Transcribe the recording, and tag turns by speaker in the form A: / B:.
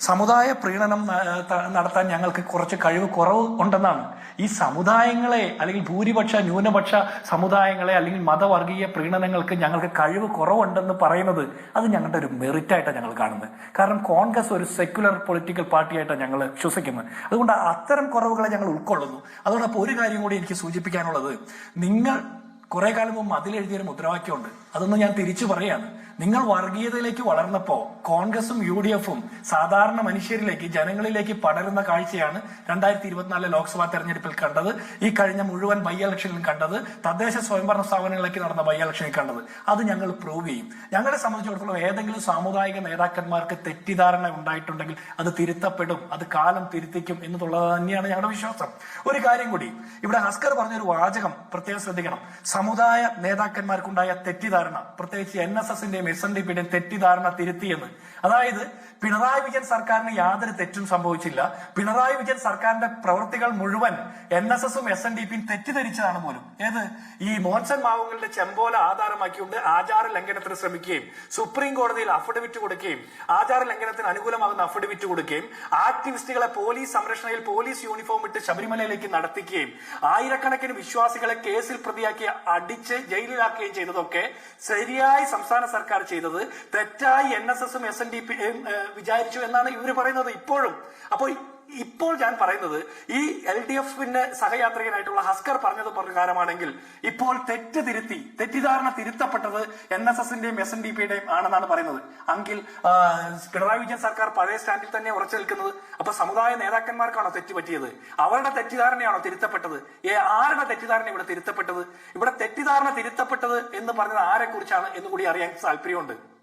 A: സമുദായ പ്രീണനം നടത്താൻ ഞങ്ങൾക്ക് കുറച്ച് കഴിവ് കുറവ് ഉണ്ടെന്നാണ്. ഈ സമുദായങ്ങളെ അല്ലെങ്കിൽ ഭൂരിപക്ഷ ന്യൂനപക്ഷ സമുദായങ്ങളെ അല്ലെങ്കിൽ മതവർഗീയ പ്രീണനങ്ങൾക്ക് ഞങ്ങൾക്ക് കഴിവ് കുറവുണ്ടെന്ന് പറയുന്നത് അത് ഞങ്ങളുടെ ഒരു മെറിറ്റായിട്ടാണ് ഞങ്ങൾ കാണുന്നത്. കാരണം കോൺഗ്രസ് ഒരു സെക്യുലർ പൊളിറ്റിക്കൽ പാർട്ടിയായിട്ടാണ് ഞങ്ങൾ വിശ്വസിക്കുന്നത്. അതുകൊണ്ട് അത്തരം കുറവുകളെ ഞങ്ങൾ ഉൾക്കൊള്ളുന്നു. അതോടൊപ്പം ഒരു കാര്യം കൂടി എനിക്ക് സൂചിപ്പിക്കാനുള്ളത്. നിങ്ങൾ കുറെ കാലം മുമ്പ് അതിലെഴുതിയൊരു മുദ്രാവാക്യമുണ്ട്. അതൊന്ന് ഞാൻ തിരിച്ചു പറയാണ് നിങ്ങൾ വർഗീയതയിലേക്ക് വളർന്നപ്പോ കോൺഗ്രസും യു ഡി എഫും സാധാരണ മനുഷ്യരിലേക്ക് ജനങ്ങളിലേക്ക് പടരുന്ന കാഴ്ചയാണ് രണ്ടായിരത്തി ഇരുപത്തിനാല് ലോക്സഭാ തെരഞ്ഞെടുപ്പിൽ കണ്ടത്. ഈ കഴിഞ്ഞ മുഴുവൻ ബൈ ഇലക്ഷനിലും കണ്ടത്. തദ്ദേശ സ്വയംഭരണ സ്ഥാപനങ്ങളിലേക്ക് നടന്ന ബൈ ഇലക്ഷനിൽ കണ്ടത്. അത് ഞങ്ങൾ പ്രൂവ് ചെയ്യും. ഞങ്ങളെ സംബന്ധിച്ചിടത്തോളം ഏതെങ്കിലും സാമുദായിക നേതാക്കന്മാർക്ക് തെറ്റിദ്ധാരണ ഉണ്ടായിട്ടുണ്ടെങ്കിൽ അത് തിരുത്തപ്പെടും. അത് കാലം തിരുത്തിക്കും എന്നുള്ളത് തന്നെയാണ് ഞങ്ങളുടെ വിശ്വാസം. ഒരു കാര്യം കൂടി. ഇവിടെ ഹസ്കർ പറഞ്ഞൊരു വാചകം പ്രത്യേകം ശ്രദ്ധിക്കണം. സമുദായ നേതാക്കന്മാർക്കുണ്ടായ തെറ്റിദ്ധാരണ പ്രത്യേകിച്ച് എൻ എസ് എസിന്റെയും എസ് എൻ ഡി പിയുടെയും തെറ്റിദ്ധാരണ തിരുത്തിയെന്ന്. അതായത് പിണറായി വിജയൻ സർക്കാരിന് യാതൊരു തെറ്റും സംഭവിച്ചില്ല. പിണറായി വിജയൻ സർക്കാരിന്റെ പ്രവൃത്തികൾ മുഴുവൻ എൻ എസ് എസും എസ് എൻ ഡി പിയും തെറ്റിദ്ധരിച്ചതാണ് പോലും. ഏത്? ഈ മോൻസൺ മാവുകളുടെ ചെമ്പോല ആധാരമാക്കിക്കൊണ്ട് ആചാര ലംഘനത്തിന് ശ്രമിക്കുകയും സുപ്രീം കോടതിയിൽ അഫിഡവിറ്റ് കൊടുക്കുകയും ആചാര ലംഘനത്തിന് അനുകൂലമാകുന്ന അഫിഡവിറ്റ് കൊടുക്കുകയും ആക്ടിവിസ്റ്റുകളെ പോലീസ് സംരക്ഷണയിൽ പോലീസ് യൂണിഫോം ഇട്ട് ശബരിമലയിലേക്ക് നടത്തിക്കുകയും ആയിരക്കണക്കിന് വിശ്വാസികളെ കേസിൽ പ്രതിയാക്കി അടിച്ച് ജയിലിലാക്കുകയും ചെയ്തതൊക്കെ ശരിയായി സംസ്ഥാന സർക്കാർ ചെയ്തത്. തെറ്റായി എൻ എസ് എസും എസ് എൻ ഡി പി വിചാരിച്ചു എന്നാണ് ഇവർ പറയുന്നത് ഇപ്പോഴും. അപ്പോൾ ഇപ്പോൾ ഞാൻ പറയുന്നത് ഈ എൽ ഡി എഫിന്റെ സഹയാത്രികനായിട്ടുള്ള ഹസ്കർ പറഞ്ഞത് പ്രകാരമാണെങ്കിൽ ഇപ്പോൾ തെറ്റ് തിരുത്തി തെറ്റിദ്ധാരണ തിരുത്തപ്പെട്ടത് എൻ എസ് എസിന്റെയും എസ് എൻ ഡി പിയുടെയും ആണെന്നാണ് പറയുന്നത്. അങ്കിൽ പിണറായി വിജയൻ സർക്കാർ പഴയ സ്റ്റാൻഡിൽ തന്നെ ഉറച്ചു നിൽക്കുന്നത്. അപ്പൊ സമുദായ നേതാക്കന്മാർക്കാണോ തെറ്റ് പറ്റിയത്? അവരുടെ തെറ്റിദ്ധാരണയാണോ തിരുത്തപ്പെട്ടത്? ആരുടെ തെറ്റിദ്ധാരണ ഇവിടെ തിരുത്തപ്പെട്ടത്? ഇവിടെ തെറ്റിദ്ധാരണ തിരുത്തപ്പെട്ടത് എന്ന് പറഞ്ഞത് ആരെക്കുറിച്ചാണ് എന്ന് കൂടി അറിയാൻ താല്പര്യമുണ്ട്